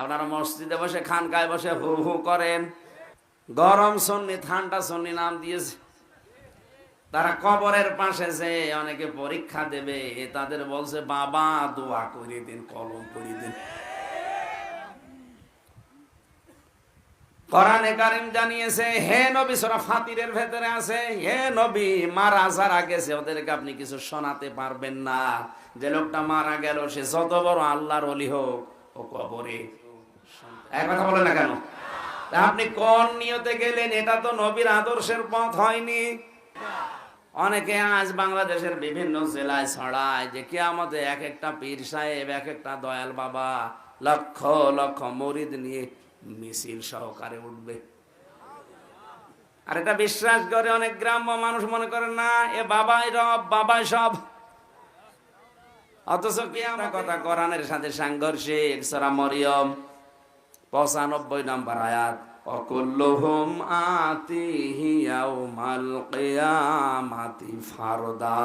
আপনারা মসজিদে বসে, খানকায় বসে হু হু করেন। গরম সন্নি, ঠান্ডা সন্নি নাম দিয়েছে। তারা কবরের পাশে যে অনেকে পরীক্ষা দেবে তাদের বলছে, বাবা, দোয়া করে দিন, কলম করে দিন। কোরআনে কারিম জানিয়েছে, হে নবী, সূরা ফাতিরের ভেতরে আছে, হে নবী, মারা যারা গেছে, ওদেরকে আপনি কিছু শোনাতে পারবেন না। যে লোকটা মারা গেল, সে যত বড় আল্লাহর অলি হোক, ও কবরে আপনি কোন নিয়তে গেলেন? এটা তো নবীর আদর্শের পথ হয়নি। অনেকে আজ বাংলাদেশের বিভিন্ন জেলায় ছড়ায় যে এক একটা পীর সাহেব, এক একটা দয়াল বাবা লক্ষ লক্ষ মরিদ নিয়ে মিছিল সহকারে উঠবে। আর এটা বিশ্বাস করে অনেক গ্রাম্য মানুষ মনে করে না, এ বাবাই রব, বাবাই সব। অথচ কি আমরা কথা, কোরআনের সাথে সাংঘর্ষিক, সরা মরিয়ম। পঁচানব্বই নম্বর আয়াত, অকুল্লুহুম আতিহি ফারদা।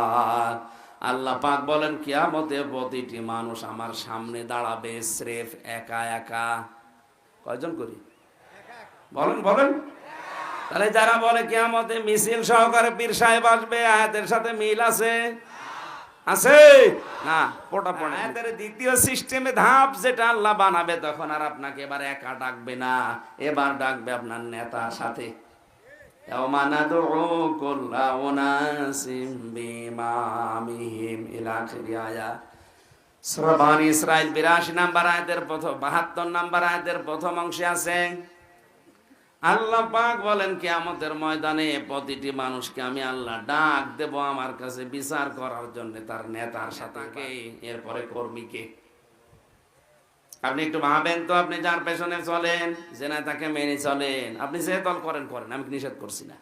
আল্লাহ পাক বলেন, কিয়ামতে প্রতিটি মানুষ আমার সামনে দাঁড়াবে স্রেফ একা একা। কয়জন করি? বলেন বলেন। তাহলে যারা বলে কিয়ামতে মিছিল সহকারে পীর সাহেব আসবে, আয়াতের সাথে মিল আছে? আছে? না পোটা পড়ে এদের দ্বিতীয় সিস্টেমে ধাপ যেটা আল্লাহ বানাবে, তখন আর আপনাকে এবার একা ডাকবে না। এবার ডাকবে আপনার নেতা সাথে। বিরাশি নাম্বার আয়াতের প্রথম, বাহাত্তর নাম্বার আয়াতের প্রথম অংশে আছে আল্লাহ পাক বলেন কিয়ামতের ময়দানে প্রতিটি মানুষকে আমি আল্লাহ ডাক দেব আমার কাছে বিচার করার জন্য তার নেতার সাথে। এরপরে কর্মীকে। আপনি একটু ভাবেন তো আপনি যার পেছনে চলেন যে নেতাকে মেনে চলেন। আপনি যে দল করেন করেন আমি নিষেধ করছি না?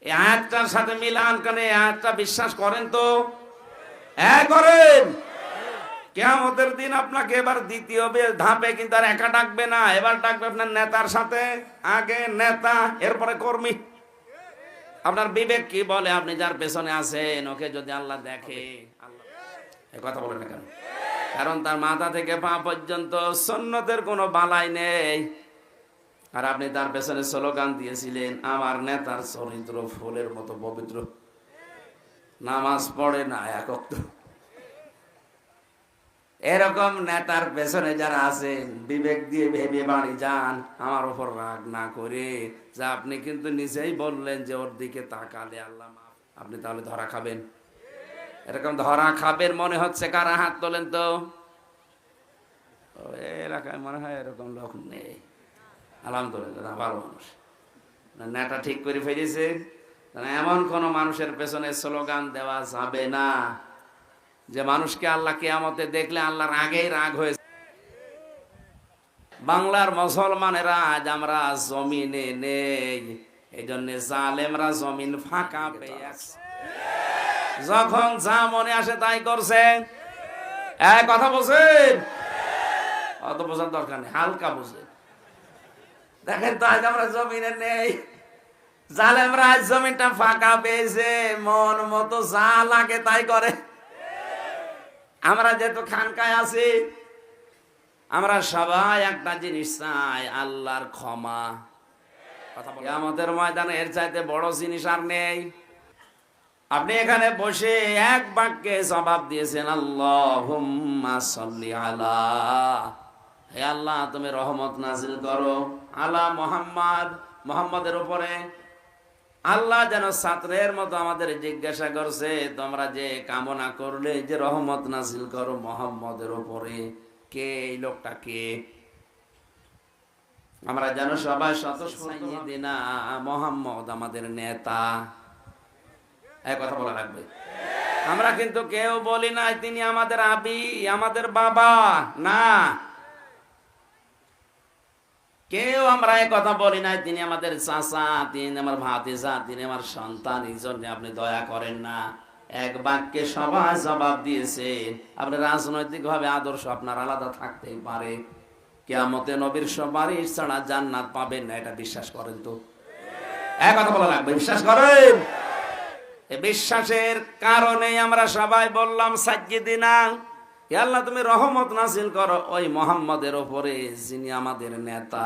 এই আয়াতটার সাথে মিলান কেন এই আয়াতটা বিশ্বাস করেন তো? হ্যাঁ করেন। কেয়ামতের দিন আপনাকে এবার দ্বিতীয় ধাপে কিন্তু আর একা ডাকবে না। এবার ডাকবে আপনার নেতার সাথে। আগে নেতা, এরপরে কর্মী। আপনার বিবেক কি বলে? আপনি যার পেছনে আছেন, ওকে যদি আল্লাহ দেখে। কথা কেন? কারণ তার মাথা থেকে পা পর্যন্ত সন্ন্যতের কোনো বালাই নেই। আর আপনি তার পেছনে স্লোগান দিয়েছিলেন, আমার নেতার চরিত্র ফুলের মতো পবিত্র। নামাজ পড়ে না, একত্র। এরকম নেতার পেছনে যারা আছেন বিবেক দিয়ে ভেবে বাড়ি যান, আমার উপর রাগ না করে। যা আপনি কিন্তু নিজেই বললেন যে ওর দিকে তাকালে আল্লাহ আপনি তাহলে ধরা খাবেন। এরকম ধরা খাবেন মনে হচ্ছে কারা হাত তোলেন তো? এলাকায় মনে হয় এরকম লোক নেই। আলহামদুলিল্লাহ ভালো মানুষ। নেতা ঠিক করে ফেলেছে। এমন কোন মানুষের পেছনে স্লোগান দেওয়া যাবে না। যে মানুষকে আল্লাহ কেয়ামতে দেখলে আল্লাহর আগেই রাগ হয়েছে বাংলার মুসলমানেরা আজ আমরা জমিনে নেই এই জন্য জালেমরা জমিন ফাঁকা পেয়ে আছে। যখন যা মনে আসে তাই করছে। এক কথা বলছেন অত বোঝার দরকার নেই, হালকা বুঝে দেখেন তো আজ আমরা জমিনে নেই। জালেমরা আজ জমিনটা ফাঁকা পেয়েছে, মন মতো যা লাগে তাই করে। আমরা যেহেতু খানকায় আছি আমরা সবাই একটা জিনিস চাই আল্লাহর ক্ষমা। আমাদের ময়দানে এর চাইতে বড় জিনিস আর নেই। আপনি এখানে বসে এক বাক্যে জবাব দিয়েছেন আল্লাহ আলা হে আল্লাহ তুমি রহমত নাজিল করো। আলা মোহাম্মদ মোহাম্মদের উপরে। আল্লাহ যেন ছাত্রের মতো আমাদের জিজ্ঞাসা করছে তোমরা যে কামনা করলে যে রহমত নাজিল করো মোহাম্মদের উপরে কে এই লোকটা কে? আমরা যেন সবাই দিনা মোহাম্মদ আমাদের নেতা। এক কথা বলা লাগবে। আমরা কিন্তু কেউ বলি না তিনি আমাদের আবি আমাদের বাবা। না কেউ আমরা কথা বলি নাই, তিনি আমাদের চাচা, তিনি আমার ভাতিজা, তিনি আমার সন্তান, এই জন্য আপনি দয়া করেন না। এক বাক্যে সবাই জবাব দিয়েছে, আপনি রাজনৈতিক ভাবে আদর্শ আপনার আলাদা থাকতেই পারে। কেয়ামতে নবীর সুপারিশ ছাড়া জান্নাত পাবেন না, এটা বিশ্বাস করেন তো। এক কথা বলা লাগবে, বিশ্বাস করেন? বিশ্বাসের কারণে আমরা সবাই বললাম, সাজ্জিদিনা আল্লাহ তুমি রহমত নাসিল করো। ওই মোহাম্মদের ওপরে যিনি আমাদের নেতা।